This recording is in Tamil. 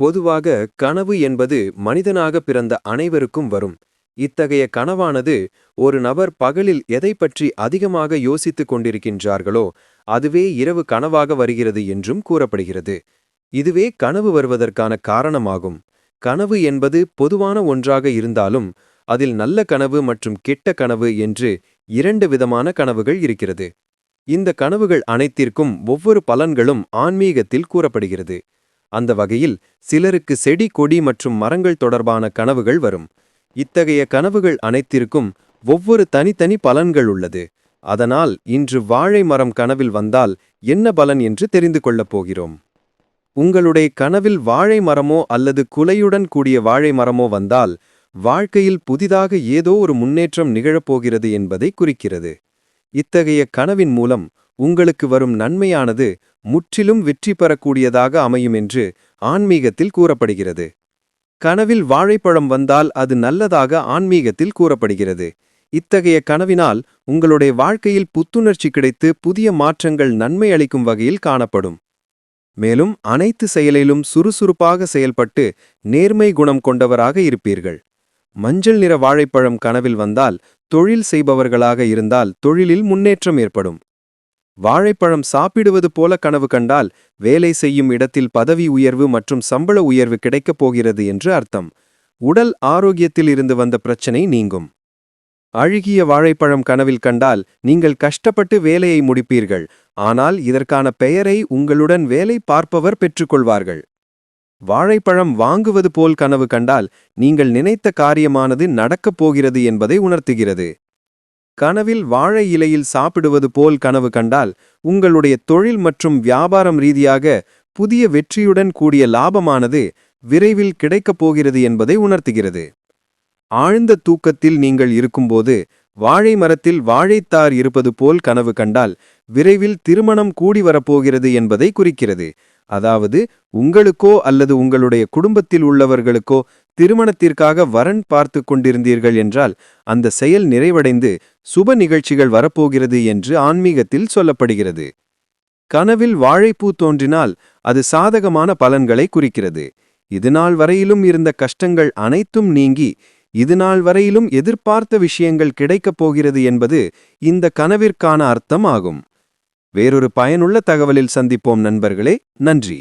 பொதுவாக கனவு என்பது மனிதனாக பிறந்த அனைவருக்கும் வரும். இத்தகைய கனவானது ஒரு நபர் பகலில் எதை பற்றி அதிகமாக யோசித்துக் கொண்டிருக்கின்றார்களோ அதுவே இரவு கனவாக வருகிறது என்றும் கூறப்படுகிறது. இதுவே கனவு வருவதற்கான காரணமாகும். கனவு என்பது பொதுவான ஒன்றாக இருந்தாலும் அதில் நல்ல கனவு மற்றும் கெட்ட கனவு என்று இரண்டு விதமான கனவுகள் இருக்கிறது. இந்த கனவுகள் அனைத்திற்கும் ஒவ்வொரு பலன்களும் ஆன்மீகத்தில் கூறப்படுகிறது. அந்த வகையில் சிலருக்கு செடி கொடி மற்றும் மரங்கள் தொடர்பான கனவுகள் வரும். இத்தகைய கனவுகள் அனைத்திற்கும் ஒவ்வொரு தனித்தனி பலன்கள் உள்ளது. அதனால் இன்று வாழை மரம் கனவில் வந்தால் என்ன பலன் என்று தெரிந்து கொள்ளப் போகிறோம். உங்களுடைய கனவில் வாழை மரமோ அல்லது குலையுடன் கூடிய வாழை மரமோ வந்தால் வாழ்க்கையில் புதிதாக ஏதோ ஒரு முன்னேற்றம் நிகழப்போகிறது என்பதை குறிக்கிறது. இத்தகைய கனவின் மூலம் உங்களுக்கு வரும் நன்மையானது முற்றிலும் வெற்றி பெறக்கூடியதாக அமையும் என்று ஆன்மீகத்தில் கூறப்படுகிறது. கனவில் வாழைப்பழம் வந்தால் அது நல்லதாக ஆன்மீகத்தில் கூறப்படுகிறது. இத்தகைய கனவினால் உங்களுடைய வாழ்க்கையில் புத்துணர்ச்சி கிடைத்து புதிய மாற்றங்கள் நன்மை அளிக்கும் வகையில் காணப்படும். மேலும் அனைத்து செயலிலும் சுறுசுறுப்பாக செயல்பட்டு நேர்மை குணம் கொண்டவராக இருப்பீர்கள். மஞ்சள் நிற வாழைப்பழம் கனவில் வந்தால் தொழில் செய்பவர்களாக இருந்தால் தொழிலில் முன்னேற்றம் ஏற்படும். வாழைப்பழம் சாப்பிடுவது போல கனவு கண்டால் வேலை செய்யும் இடத்தில் பதவி உயர்வு மற்றும் சம்பள உயர்வு கிடைக்கப் போகிறது என்று அர்த்தம். உடல் ஆரோக்கியத்தில் இருந்து வந்த பிரச்சனை நீங்கும். அழுகிய வாழைப்பழம் கனவில் கண்டால் நீங்கள் கஷ்டப்பட்டு வேலையை முடிப்பீர்கள். ஆனால் இதற்கான பெயரை உங்களுடன் வேலை பார்ப்பவர் பெற்றுக்கொள்வார்கள். வாழைப்பழம் வாங்குவது போல் கனவு கண்டால் நீங்கள் நினைத்த காரியமானது நடக்கப் போகிறது என்பதை உணர்த்துகிறது. கனவில் வாழை இலையில் சாப்பிடுவது போல் கனவு கண்டால் உங்களுடைய தொழில் மற்றும் வியாபாரம் ரீதியாக புதிய வெற்றியுடன் கூடிய லாபமானது விரைவில் கிடைக்கப் போகிறது என்பதை உணர்த்துகிறது. ஆழ்ந்த தூக்கத்தில் நீங்கள் இருக்கும்போது வாழை மரத்தில் வாழைத்தார் இருப்பது போல் கனவு கண்டால் விரைவில் திருமணம் கூடி வரப்போகிறது என்பதை குறிக்கிறது. அதாவது உங்களுக்கோ அல்லது உங்களுடைய குடும்பத்தில் உள்ளவர்களுக்கோ திருமணத்திற்காக வரன் பார்த்து கொண்டிருந்தீர்கள் என்றால் அந்த செயல் நிறைவடைந்து சுப நிகழ்ச்சிகள் வரப்போகிறது என்று ஆன்மீகத்தில் சொல்லப்படுகிறது. கனவில் வாழைப்பூ தோன்றினால் அது சாதகமான பலன்களை குறிக்கிறது. இதுநாள் வரையிலும் இருந்த கஷ்டங்கள் அனைத்தும் நீங்கி இதுநாள் வரையிலும் எதிர்பார்த்த விஷயங்கள் கிடைக்கப் போகிறது என்பது இந்த கனவிற்கான அர்த்தம் ஆகும். வேறொரு பயனுள்ள தகவலில் சந்திப்போம் நண்பர்களே நன்றி.